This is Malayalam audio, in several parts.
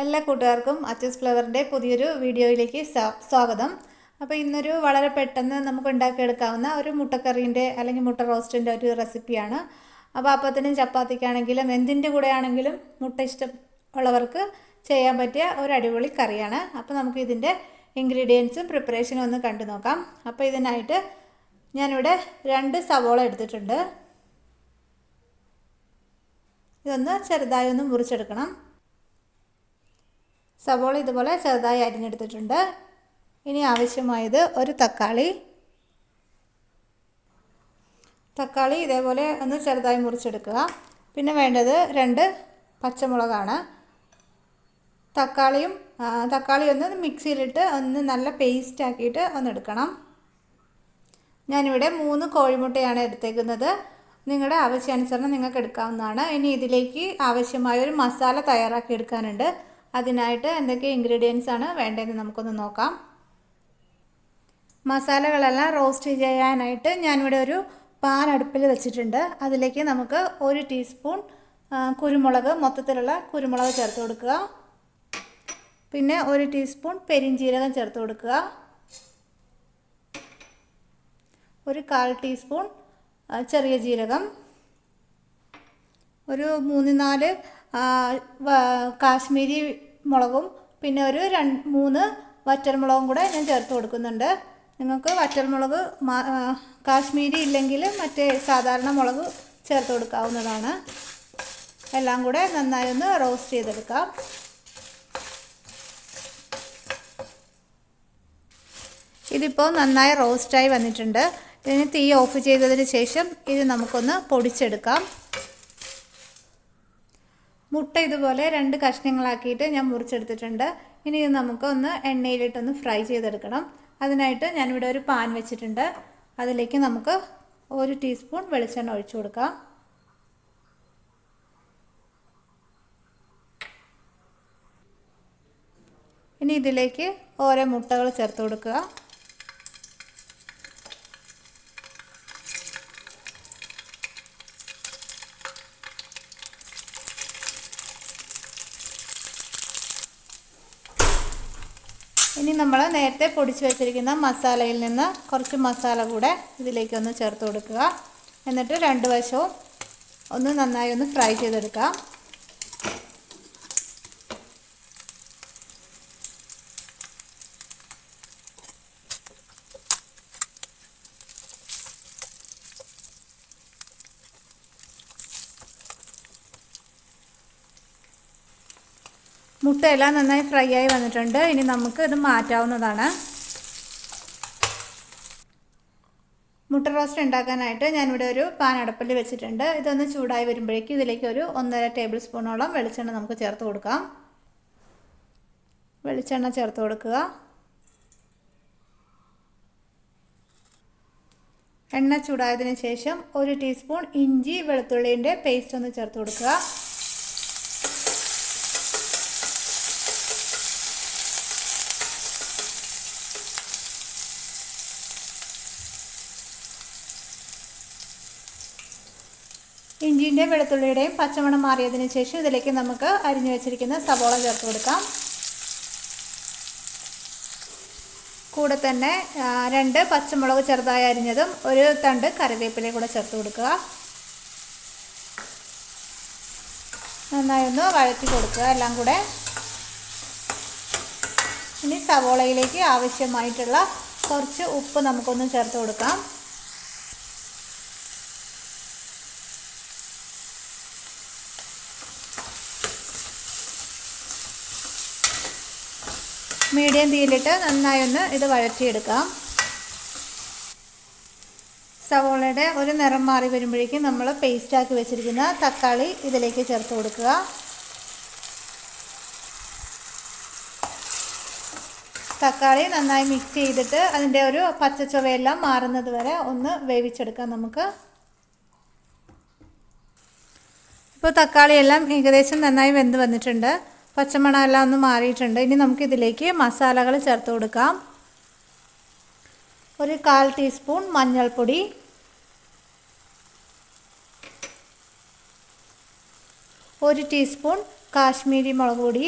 എല്ലാ കൂട്ടുകാർക്കും അച്ചസ് ഫ്ലവറിന്റെ പുതിയൊരു വീഡിയോയിലേക്ക് സ്വാഗതം. അപ്പോൾ ഇന്നൊരു വളരെ പെട്ടെന്ന് നമുക്ക് ഉണ്ടാക്കിയെടുക്കാവുന്ന ഒരു മുട്ടക്കറീന്റെ അല്ലെങ്കിൽ മുട്ട റോസ്റ്റിന്റെ ഒരു റെസിപ്പിയാണ്. അപ്പോൾ അപ്പത്തിനും ചപ്പാത്തിക്കാണെങ്കിലും എന്തിന്റെ കൂടെ ആണെങ്കിലും മുട്ട ഇഷ്ടം ഉള്ളവർക്ക് ചെയ്യാൻ പറ്റിയ ഒരു അടിപൊളി കറിയാണ്. അപ്പോൾ നമുക്ക് ഇതിന്റെ ഇൻഗ്രീഡിയൻസും പ്രിപ്പറേഷനും ഒന്ന് കണ്ടു നോക്കാം. അപ്പോൾ ഇതിനായിട്ട് ഞാനിവിടെ രണ്ട് സവോള എടുത്തിട്ടുണ്ട്. ഇതൊന്ന് ചെറുതായി ഒന്ന് മുറിച്ചെടുക്കണം. സവോള ഇതുപോലെ ചെറുതായി അരിഞ്ഞെടുത്തിട്ടുണ്ട്. ഇനി ആവശ്യമായത് ഒരു തക്കാളി. തക്കാളി ഇതേപോലെ ഒന്ന് ചെറുതായി മുറിച്ചെടുക്കുക. പിന്നെ വേണ്ടത് രണ്ട് പച്ചമുളകാണ്. തക്കാളിയും തക്കാളി ഒന്ന് മിക്സിയിലിട്ട് ഒന്ന് നല്ല പേസ്റ്റ് ആക്കിയിട്ട് ഒന്ന് എടുക്കണം. ഞാനിവിടെ മൂന്ന് കോഴിമുട്ടയാണ് എടുത്തേക്കുന്നത്. നിങ്ങളുടെ ആവശ്യാനുസരണം നിങ്ങൾക്ക് എടുക്കാവുന്നതാണ്. ഇനി ഇതിലേക്ക് ആവശ്യമായ ഒരു മസാല തയ്യാറാക്കി എടുക്കാനുണ്ട്. അതിനായിട്ട് എന്തൊക്കെ ഇൻഗ്രീഡിയൻസ് ആണ് വേണ്ടതെന്ന് നമുക്കൊന്ന് നോക്കാം. മസാലകളെല്ലാം റോസ്റ്റ് ചെയ്യാനായിട്ട് ഞാനിവിടെ ഒരു പാൻ അടുപ്പിൽ വെച്ചിട്ടുണ്ട്. അതിലേക്ക് നമുക്ക് ഒരു ടീസ്പൂൺ കുരുമുളക് മൊത്തത്തിലുള്ള കുരുമുളക് ചേർത്ത് കൊടുക്കുക. പിന്നെ ഒരു ടീസ്പൂൺ പെരിഞ്ജീരകം ചേർത്ത് കൊടുക്കുക. ഒരു കാൽ ടീസ്പൂൺ ചെറിയ ജീരകം. ഒരു മൂന്ന് നാല് കാശ്മീരി മുളകും പിന്നെ ഒരു രണ്ട് മൂന്ന് വറ്റൽമുളകും കൂടെ ഞാൻ ചേർത്ത് കൊടുക്കുന്നുണ്ട്. നിങ്ങൾക്ക് വറ്റൽമുളക് കാശ്മീരി ഇല്ലെങ്കിൽ മറ്റേ സാധാരണ മുളക് ചേർത്ത് കൊടുക്കാവുന്നതാണ്. എല്ലാം കൂടെ നന്നായി ഒന്ന് റോസ്റ്റ് ചെയ്തെടുക്കാം. ഇതിപ്പോൾ നന്നായി റോസ്റ്റായി വന്നിട്ടുണ്ട്. ഇതിന് തീ ഓഫ് ചെയ്തതിന് ശേഷം ഇത് നമുക്കൊന്ന് പൊടിച്ചെടുക്കാം. മുട്ട ഇതുപോലെ രണ്ട് കഷ്ണങ്ങളാക്കിയിട്ട് ഞാൻ മുറിച്ചെടുത്തിട്ടുണ്ട്. ഇനി ഇത് നമുക്ക് ഒന്ന് എണ്ണയിലിട്ടൊന്ന് ഫ്രൈ ചെയ്തെടുക്കണം. അതിനായിട്ട് ഞാനിവിടെ ഒരു പാൻ വെച്ചിട്ടുണ്ട്. അതിലേക്ക് നമുക്ക് ഒരു ടീസ്പൂൺ വെളിച്ചെണ്ണ ഒഴിച്ചു കൊടുക്കാം. ഇനി ഇതിലേക്ക് ഓരോ മുട്ടകൾ ചേർത്ത് കൊടുക്കുക. ഇനി നമ്മൾ നേരത്തെ പൊടിച്ച് വെച്ചിരിക്കുന്ന മസാലയിൽ നിന്ന് കുറച്ച് മസാല കൂടെ ഇതിലേക്ക് ഒന്ന് ചേർത്ത് കൊടുക്കുക. എന്നിട്ട് രണ്ട് വശവും ഒന്ന് നന്നായി ഒന്ന് ഫ്രൈ ചെയ്തെടുക്കാം. മുട്ടയെല്ലാം നന്നായി ഫ്രൈ ആയി വന്നിട്ടുണ്ട്. ഇനി നമുക്ക് ഇത് മാറ്റാവുന്നതാണ്. മുട്ട റോസ്റ്റ് ഉണ്ടാക്കാനായിട്ട് ഞാനിവിടെ ഒരു പാൻ അടപ്പിൽ വെച്ചിട്ടുണ്ട്. ഇതൊന്ന് ചൂടായി വരുമ്പോഴേക്കും ഇതിലേക്ക് ഒരു ഒന്നര ടേബിൾ സ്പൂണോളം വെളിച്ചെണ്ണ നമുക്ക് ചേർത്ത് കൊടുക്കാം. വെളിച്ചെണ്ണ ചേർത്ത് കൊടുക്കുക. എണ്ണ ചൂടായതിനു ശേഷം ഒരു ടീസ്പൂൺ ഇഞ്ചി വെളുത്തുള്ളിന്റെ പേസ്റ്റ് ഒന്ന് ചേർത്ത് കൊടുക്കുക. ഇഞ്ചിന്റെയും വെളുത്തുള്ളിയുടെയും പച്ചമണം മാറിയതിന് ശേഷം ഇതിലേക്ക് നമുക്ക് അരിഞ്ഞു വെച്ചിരിക്കുന്ന സവോള ചേർത്ത് കൊടുക്കാം. കൂടെ തന്നെ രണ്ട് പച്ചമുളക് ചെറുതായി അരിഞ്ഞതും ഒരു തണ്ട് കറിവേപ്പിലയും കൂടെ ചേർത്ത് കൊടുക്കുക. നന്നായി ഒന്ന് വഴറ്റി കൊടുക്കുക. എല്ലാം കൂടെ ഇനി സവോളയിലേക്ക് ആവശ്യമായിട്ടുള്ള കുറച്ച് ഉപ്പ് നമുക്കൊന്ന് ചേർത്ത് കൊടുക്കാം. മീഡിയം തീയിലിട്ട് നന്നായി ഒന്ന് ഇത് വഴറ്റിയെടുക്കാം. സവോളയുടെ ഒരു നിറം മാറി വരുമ്പോഴേക്കും നമ്മൾ പേസ്റ്റാക്കി വെച്ചിരിക്കുന്ന തക്കാളി ഇതിലേക്ക് ചേർത്ത് കൊടുക്കുക. തക്കാളി നന്നായി മിക്സ് ചെയ്തിട്ട് അതിന്റെ ഒരു പച്ച ചുവയെല്ലാം മാറുന്നത് വരെ ഒന്ന് വേവിച്ചെടുക്കാം നമുക്ക്. ഇപ്പോൾ തക്കാളിയെല്ലാം ഏകദേശം നന്നായി വെന്ത് വന്നിട്ടുണ്ട്. പച്ചമണമെല്ലാം ഒന്ന് മാറിയിട്ടുണ്ട്. ഇനി നമുക്കിതിലേക്ക് മസാലകൾ ചേർത്ത് കൊടുക്കാം. ഒരു കാൽ ടീസ്പൂൺ മഞ്ഞൾപ്പൊടി. ഒരു ടീസ്പൂൺ കാശ്മീരി മുളക് പൊടി.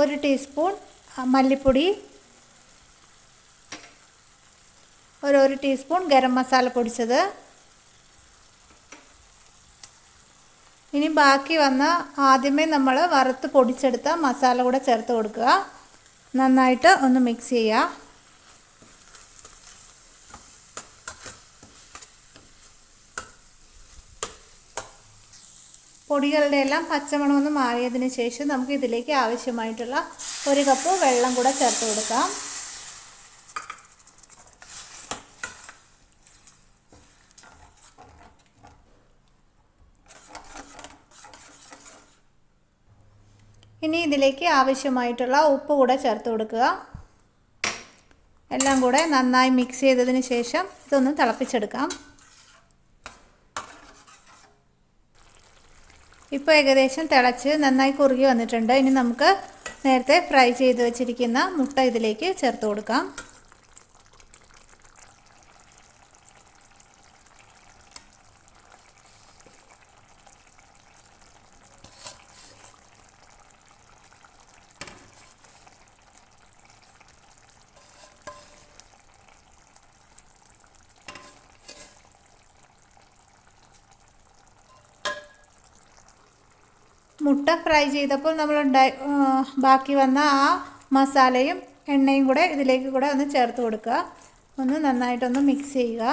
ഒരു ടീസ്പൂൺ മല്ലിപ്പൊടി. ഒരു ഒരു ടീസ്പൂൺ ഗരം മസാല പൊടിച്ചത്. ഇനി ബാക്കി വന്ന ആദ്യമേ നമ്മൾ വറുത്ത് പൊടിച്ചെടുത്ത മസാല കൂടെ ചേർത്ത് കൊടുക്കുക. നന്നായിട്ട് ഒന്ന് മിക്സ് ചെയ്യുക. പൊടികളുടെ എല്ലാം പച്ചമണമൊന്ന് മാറിയതിന് ശേഷം നമുക്ക് ഇതിലേക്ക് ആവശ്യമായിട്ടുള്ള ഒരു കപ്പ് വെള്ളം കൂടെ ചേർത്ത് കൊടുക്കാം. ഇനി ഇതിലേക്ക് ആവശ്യമായിട്ടുള്ള ഉപ്പ് കൂടെ ചേർത്ത് കൊടുക്കുക. എല്ലാം കൂടെ നന്നായി മിക്സ് ചെയ്തതിന് ശേഷം ഇതൊന്ന് തിളപ്പിച്ചെടുക്കാം. ഇപ്പോൾ ഏകദേശം തിളച്ച് നന്നായി കുറുകി വന്നിട്ടുണ്ട്. ഇനി നമുക്ക് നേരത്തെ ഫ്രൈ ചെയ്ത് വെച്ചിരിക്കുന്ന മുട്ട ഇതിലേക്ക് ചേർത്ത് കൊടുക്കാം. മുട്ട ഫ്രൈ ചെയ്തപ്പോൾ നമ്മൾ ഉണ്ടായി ബാക്കി വന്ന ആ മസാലയും എണ്ണയും കൂടെ ഇതിലേക്ക് കൂടെ ഒന്ന് ചേർത്ത് കൊടുക്കുക. ഒന്ന് നന്നായിട്ടൊന്ന് മിക്സ് ചെയ്യുക.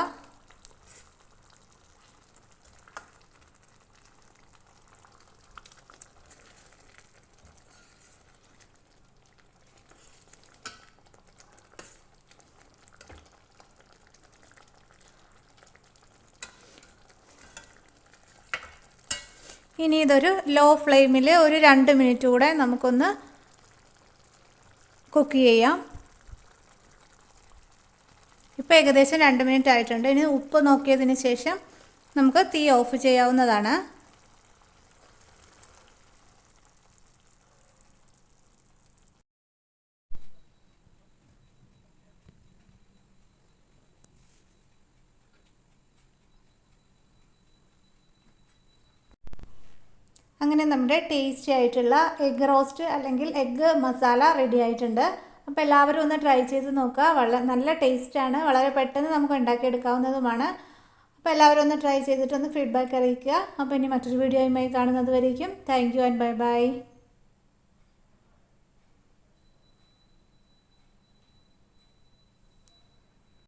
ഇനി ഇതൊരു ലോ ഫ്ലെയിമിൽ ഒരു രണ്ട് മിനിറ്റ് കൂടെ നമുക്കൊന്ന് കുക്ക് ചെയ്യാം. ഇപ്പോൾ ഏകദേശം രണ്ട് മിനിറ്റ് ആയിട്ടുണ്ട്. ഇനി ഉപ്പ് നോക്കിയതിന് ശേഷം നമുക്ക് തീ ഓഫ് ചെയ്യാവുന്നതാണ്. അങ്ങനെ നമ്മുടെ ടേസ്റ്റി ആയിട്ടുള്ള എഗ്ഗ് റോസ്റ്റ് അല്ലെങ്കിൽ എഗ്ഗ് മസാല റെഡി ആയിട്ടുണ്ട്. അപ്പോൾ എല്ലാവരും ഒന്ന് ട്രൈ ചെയ്ത് നോക്കുക. വളരെ നല്ല ടേസ്റ്റാണ് വളരെ പെട്ടെന്ന് നമുക്ക് ഉണ്ടാക്കിയെടുക്കാവുന്നതുമാണ്. അപ്പോൾ എല്ലാവരും ഒന്ന് ട്രൈ ചെയ്തിട്ടൊന്ന് ഫീഡ്ബാക്ക് അറിയിക്കുക. അപ്പോൾ ഇനി മറ്റൊരു വീഡിയോയുമായി കാണുന്നത് വരേക്കും. Thank you and bye bye